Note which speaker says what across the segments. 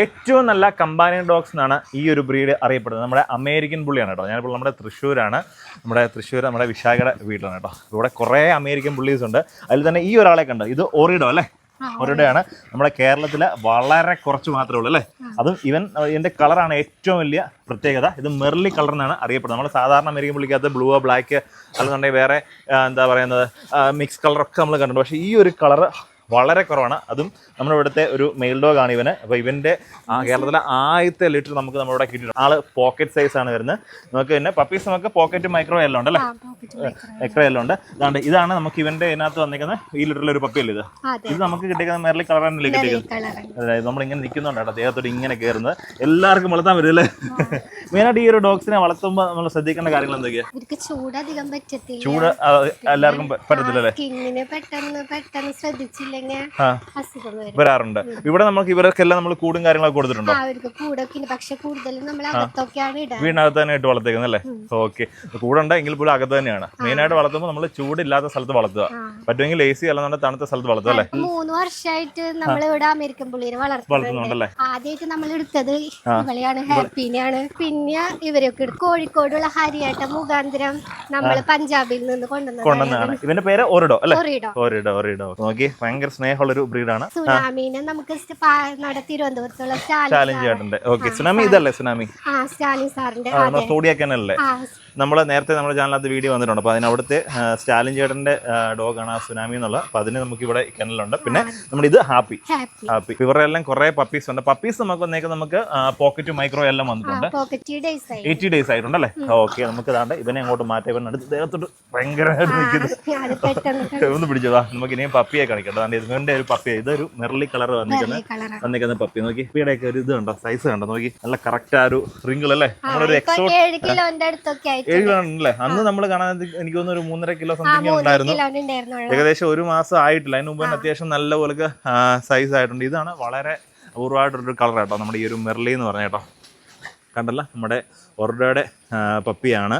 Speaker 1: ഏറ്റവും നല്ല companion dogs എന്നാണ് ഈ ഒരു ബ്രീഡ് അറിയപ്പെടുന്നത്. നമ്മുടെ അമേരിക്കൻ പുള്ളിയാണ് കേട്ടോ. ഞാനിപ്പോൾ നമ്മുടെ തൃശ്ശൂരാണ്. നമ്മുടെ തൃശ്ശൂർ നമ്മുടെ വിശാഖയുടെ വീട്ടിലാണ് കേട്ടോ. ഇവിടെ കുറേ അമേരിക്കൻ പുള്ളീസ് ഉണ്ട്. അതിൽ തന്നെ ഈ ഒരാളെ കണ്ടോ. ഇത് ഓറിഡോ അല്ലേ? ഒരിടയാണ് നമ്മുടെ കേരളത്തിൽ വളരെ കുറച്ച് മാത്രമേ ഉള്ളൂ അല്ലേ? അതും ഇവൻ ഇതിന്റെ കളറാണ് ഏറ്റവും വലിയ പ്രത്യേകത. ഇത് മെർലി കളർ എന്നാണ് അറിയപ്പെടുന്നത്. നമ്മൾ സാധാരണ അമേരിക്കൻ പുള്ളിക്കകത്ത് ബ്ലൂ ബ്ലാക്ക് അല്ലെന്നുണ്ടെങ്കിൽ വേറെ എന്താ പറയുന്നത് മിക്സ് കളറൊക്കെ നമ്മൾ കണ്ടിട്ടുണ്ട്. പക്ഷേ ഈ ഒരു കളർ വളരെ കുറവാണ്. അതും നമ്മുടെ ഇവിടുത്തെ ഒരു മെയിൽ ഡോഗ് ആണ് ഇവന്. അപ്പോൾ ഇവന്റെ ആ കേരളത്തിലെ ആദ്യത്തെ ലിറ്റർ നമുക്ക് നമ്മുടെ ഇവിടെ കിട്ടിയിട്ടുണ്ട്. ആൾ പോക്കറ്റ് സൈസ് ആണ് വരുന്നത്. നമുക്ക് പിന്നെ പപ്പീസ് നമുക്ക് പോക്കറ്റ് മൈക്രോ എല്ലാം
Speaker 2: ഉണ്ട് അല്ലേ?
Speaker 1: മൈക്രോ. എല്ലാം ഉണ്ട്. അതുകൊണ്ട് ഇതാണ് നമുക്ക് ഇവന്റെ ഇതിനകത്ത് വന്നിരിക്കുന്ന ഈ ലിറ്ററിൽ ഒരു പപ്പിയല്ലേ ഇത്? ഇത് നമുക്ക് കിട്ടിയ മെറലി കളർ തന്നെ കിട്ടിയിരിക്കുന്നത്?
Speaker 2: കളർ
Speaker 1: അതായത് നമ്മളിങ്ങനെ നിൽക്കുന്നുണ്ട് കേട്ടോ ദേഹത്തോട്ട് ഇങ്ങനെ കയറുന്നത്. എല്ലാവർക്കും വളർത്താൻ വരും അല്ലേ? മെയിനായിട്ട് ഈ ഒരു ഡോഗ്സിനെ വളർത്തുമ്പോൾ നമ്മൾ ശ്രദ്ധിക്കേണ്ട കാര്യങ്ങൾ എന്തൊക്കെയാ?
Speaker 2: ഇവർക്ക് ചൂട്
Speaker 1: എല്ലാവർക്കും പറ്റത്തില്ല
Speaker 2: പെട്ടെന്ന് പെട്ടെന്ന്
Speaker 1: വരാറുണ്ട്. ഇവിടെ നമുക്ക് ഇവർക്കെല്ലാം നമ്മൾ കൂടും കാര്യങ്ങളൊക്കെ കൊടുത്തിട്ടുണ്ടോ?
Speaker 2: പക്ഷെ കൂടുതലും നമ്മൾ
Speaker 1: വീടിനകത്ത് തന്നെ ഇട്ട് വളർത്തേക്കുന്നത് അല്ലേ? ഓക്കെ. കൂടുണ്ട് എങ്കിൽ പോലും അകത്ത് തന്നെയാണ്. മെയിൻ ആയിട്ട് വളർത്തുമ്പോൾ നമ്മൾ ചൂടില്ലാത്ത സ്ഥലത്ത് വളർത്തുക. പറ്റുമെങ്കിൽ എ സി അല്ലാന്നുണ്ടെങ്കിൽ തണുത്ത സ്ഥലത്ത് വളർത്തുക അല്ലേ?
Speaker 2: മൂന്ന് വർഷമായിട്ട് നമ്മൾ ഇവിടെ അമേരിക്കൻ പുള്ളിയെ വളർത്തുന്നുണ്ട്.
Speaker 1: വളർത്തുന്നുണ്ടല്ലേ?
Speaker 2: ആദ്യമായിട്ട് നമ്മൾ എടുത്തത് ഇവളെയാണ് ഹാപ്പിനെയാണ്. പിന്നെ ഇവരൊക്കെ കോഴിക്കോടുള്ള ഹരിയാട്ട മുഖാന്തരം നമ്മൾ പഞ്ചാബിൽ നിന്ന് കൊണ്ടുവന്നു
Speaker 1: കൊണ്ടുവന്നതാണ്. ഇവന്റെ പേര് ഒരിടോ അല്ലേ?
Speaker 2: ഒരിടോ.
Speaker 1: ഒരിടോ ഒരിടോ. നോക്കി ഭയങ്കര സ്നേഹമുള്ള ഒരു ബ്രീഡാണ്
Speaker 2: സുനാമിനെ നമുക്ക് തിരുവനന്തപുരത്തുള്ള
Speaker 1: ചാലഞ്ച് ചേട്ടന്റെ ഓക്കെ സുനാമി ഇതല്ലേ സുനാമി?
Speaker 2: സ്റ്റാലിൻ സാറിന്റെ
Speaker 1: സോഡിയാക്കനല്ലേ നമ്മൾ നേരത്തെ നമ്മുടെ ചാനലിനകത്ത് വീഡിയോ വന്നിട്ടുണ്ട്. അപ്പോൾ അതിന് അവിടുത്തെ ആ, സ്റ്റാലിൻ ചേട്ടന്റെ ഡോഗാണ് ആ സുനാമി എന്നുള്ള. അപ്പോൾ അതിന് നമുക്ക് ഇവിടെ കിണലുണ്ട്. പിന്നെ നമ്മുടെ ഇത് ഹാപ്പി.
Speaker 2: ഹാപ്പി.
Speaker 1: ഇവരുടെ എല്ലാം കുറേ പപ്പീസ് ഉണ്ട്. പപ്പീസ് നമുക്ക് വന്നേക്ക് നമുക്ക് പോക്കറ്റ് മൈക്രോ എല്ലാം വന്നിട്ടുണ്ട്.
Speaker 2: ഡേയ്സ്
Speaker 1: എയ്റ്റി ഡേയ്സ് ആയിട്ടുണ്ടല്ലേ? ഓക്കെ നമുക്ക് ഇതാണ്ട് ഇവനെ അങ്ങോട്ട് മാറ്റി ഇവൻ അടുത്ത് ദേഹത്തോട്ട് ഭയങ്കരമായിട്ട് നിൽക്കുന്നത്. ഒന്ന് പിടിച്ചതാ നമുക്ക് ഇനിയും പപ്പിയെ കാണിക്കട്ടെ ഇവന്റെ ഒരു പപ്പി. ഇതൊരു മെറലി കളർ വന്നിരിക്കുന്നത്
Speaker 2: കളറാണ്
Speaker 1: വന്നിരിക്കുന്ന പപ്പി. നോക്കി. പപ്പിയുടെയൊക്കെ ഒരു ഇത് കണ്ടോ സൈസ് കണ്ടോ? നോക്കി. നല്ല കറക്റ്റ് ആ ഒരു റിങ്കിൾ അല്ലേ? നമ്മളൊരു എക്സോ
Speaker 2: ഏഴ്
Speaker 1: കിലോ അന്ന് നമ്മൾ കാണാൻ എനിക്ക് തോന്നുന്നു ഒരു മൂന്നര കിലോ സംതിങ് ഉണ്ടായിരുന്നു. ഏകദേശം ഒരു മാസം ആയിട്ടില്ല. അതിന് മുമ്പ് തന്നെ അത്യാവശ്യം നല്ല പോലെ സൈസ് ആയിട്ടുണ്ട്. ഇതാണ് വളരെ അപൂർവമായിട്ടൊരു കളർ കേട്ടോ. നമ്മുടെ ഈ ഒരു മെർലി എന്ന് പറഞ്ഞ കേട്ടോ. കണ്ടല്ല? നമ്മുടെ ഒറഡയുടെ പപ്പിയാണ്.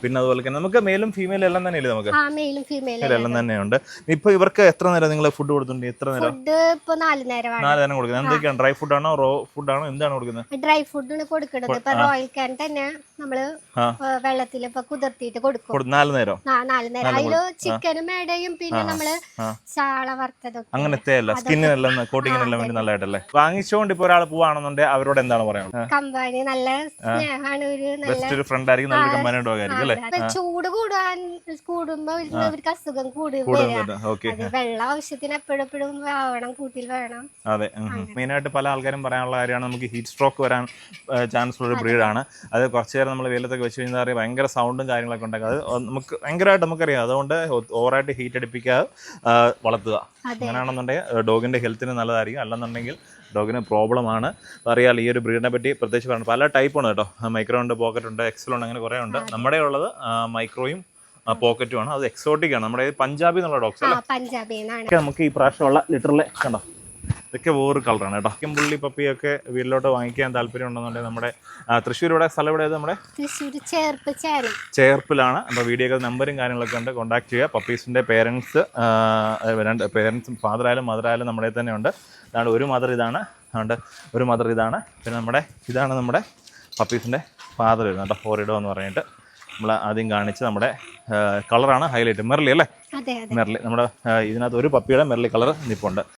Speaker 1: പിന്നെ അതുപോലെ തന്നെ നമുക്ക് മെയിലും ഫീമെയിൽ എല്ലാം തന്നെ ഇല്ലേ നമുക്ക്
Speaker 2: മെയിലും ഫീമെയിലും
Speaker 1: എല്ലാം തന്നെയുണ്ട്. ഇപ്പൊ ഇവർക്ക് എത്ര നേരം നിങ്ങൾ ഫുഡ് കൊടുത്തിട്ടുണ്ട്? എത്ര നേരം?
Speaker 2: ഫുഡ് ഇപ്പൊ നാല് നേരമാണ്
Speaker 1: നാല് നേരം കൊടുക്കുന്നത്. എന്തൊക്കെയാണ്? ഡ്രൈ ഫുഡ് ആണോ റോ ഫുഡ് ആണോ? എന്താണ് കൊടുക്കുന്നത്?
Speaker 2: ഡ്രൈ ഫുഡ് കൊടുക്കുന്നത്. റോയൽ ക്യാൻ തന്നെ
Speaker 1: നമ്മൾ
Speaker 2: വെള്ളത്തിൽ ഇപ്പൊ കുതിർത്തിട്ട് കൊടുക്കും.
Speaker 1: കൊടു- നാല് നേരം.
Speaker 2: നാല് നേരം. അതിൽ ചിക്കനും മേടയും പിന്നെ
Speaker 1: നമ്മൾ.
Speaker 2: ചാള വറുത്തതൊക്കെ.
Speaker 1: അങ്ങനത്തെ അല്ല സ്കിന്നിനെല്ലാം കോട്ടിങ്ങിനെല്ലാം വേണ്ടി നല്ലതായിട്ടല്ലേ? വാങ്ങിച്ചുകൊണ്ട് ഇപ്പൊ ഒരാൾ പോവാണെന്നുണ്ടെങ്കിൽ അവരോട് എന്താണ് പറയുന്നത്
Speaker 2: കമ്പാനി നല്ല സ്നേഹാണ് ഒരു നല്ല
Speaker 1: ബെസ്റ്റ് ഒരു ഫ്രണ്ട് ആയിരിക്കും നല്ലൊരു കമ്പാനി ആയിരിക്കും അല്ലേ?
Speaker 2: ചൂട് കൂടുവാൻ കൂടുമ്പോ ഇവർക്ക് ഇവർക്ക് അസുഖം കൂടും വെള്ളം ആവശ്യത്തിന് എപ്പോഴും എപ്പോഴും വേണം കൂട്ടിൽ വേണം.
Speaker 1: അതെ മെയിനായിട്ട് പല ആൾക്കാരും പറയാനുള്ള കാര്യമാണ് നമുക്ക് ഹീറ്റ് സ്ട്രോക്ക് വരാൻ ചാൻസ് ഉള്ള ഒരു ബ്രീഡാണ് അത് കുറച്ച് നേരം നമ്മൾ വെയിലത്തൊക്കെ വെച്ച് കഴിഞ്ഞാൽ അറിയാം ഭയങ്കര സൗണ്ടും കാര്യങ്ങളൊക്കെ ഉണ്ടാക്കും. അത് നമുക്ക് ഭയങ്കരമായിട്ട് നമുക്കറിയാം. അതുകൊണ്ട് ഓവറായിട്ട് ഹീറ്റ് അടിപ്പിക്കാതെ വളർത്തുക. അങ്ങനെയാണെന്നുണ്ടെങ്കിൽ ഡോഗിന്റെ ഹെൽത്തിന് നല്ലതായിരിക്കും. അല്ലെന്നുണ്ടെങ്കിൽ ഡോഗിന് പ്രോബ്ലമാണ് അറിയാമല്ലോ ഈ ഒരു ബ്രീഡിനെ പറ്റി പ്രത്യേകിച്ച് പറയണം പല ടൈപ്പാണ് കേട്ടോ. മൈക്രോ ഉണ്ട് പോക്കറ്റ് ഉണ്ട് എക്സൽ ഉണ്ട് അങ്ങനെ കുറേ ഉണ്ട്. നമ്മുടെ ഉള്ളത് മൈക്രോയും പോക്കറ്റുമാണ് അത് എക്സോട്ടിക് ആണ്. നമ്മുടെ പഞ്ചാബി എന്നുള്ള ഡോഗ്സ് ഒക്കെ നമുക്ക് ഈ പ്രാവശ്യമുള്ള ലിറ്ററിലെ കണ്ടോ? ഇതൊക്കെ വേറൊരു കളറാണ് കേട്ടോ. ചിക്കൻപുള്ളി പപ്പിയൊക്കെ വീട്ടിലോട്ട് വാങ്ങിക്കാൻ താല്പര്യം ഉണ്ടെന്നുണ്ടെങ്കിൽ നമ്മുടെ തൃശ്ശൂർ ഇവിടെ സ്ഥലം ഇവിടെ നമ്മുടെ? ചേർപ്പിലാണ്. അപ്പോൾ വീഡിയോ നമ്പറും കാര്യങ്ങളൊക്കെ ഉണ്ട്. കോൺടാക്ട് ചെയ്യുക. പപ്പീസിന്റെ പേരൻസ് രണ്ട് പേരൻസും ഫാദർ ആയാലും മദർ ആയാലും നമ്മുടെ തന്നെ ഉണ്ട് അതാണ് ഒരു മദർ ഇതാണ്. അതുകൊണ്ട് ഒരു മദർ ഇതാണ്. പിന്നെ നമ്മുടെ ഇതാണ് നമ്മുടെ പപ്പീസിന്റെ ഫാദർ വരുന്നത് കേട്ടോ ഫോറിഡോ എന്ന് പറഞ്ഞിട്ട്. നമ്മൾ ആദ്യം കാണിച്ച് നമ്മുടെ കളറാണ് ഹൈലൈറ്റ് മെർലി അല്ലേ?
Speaker 2: അതെ അതെ.
Speaker 1: മെർലി നമ്മുടെ ഇതിനകത്ത് ഒരു പപ്പിയുടെ മെർലി കളർ നിപ്പുണ്ട്.